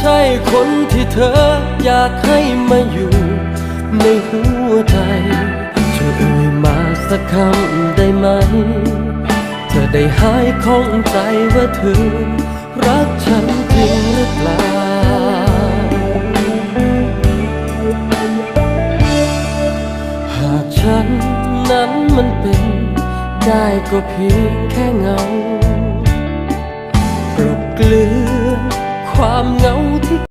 ใช่คนที่เธออยากให้มาอยู่ในหัวใจช่วยเอ่ยมาสักคำได้ไหมเธอได้หายข้องใจว่าเธอ รักฉันจริงหรือเปล่าหากฉันนั้นมันเป็นได้ก็เพียงแค่เงากลบเกลือนความเหงา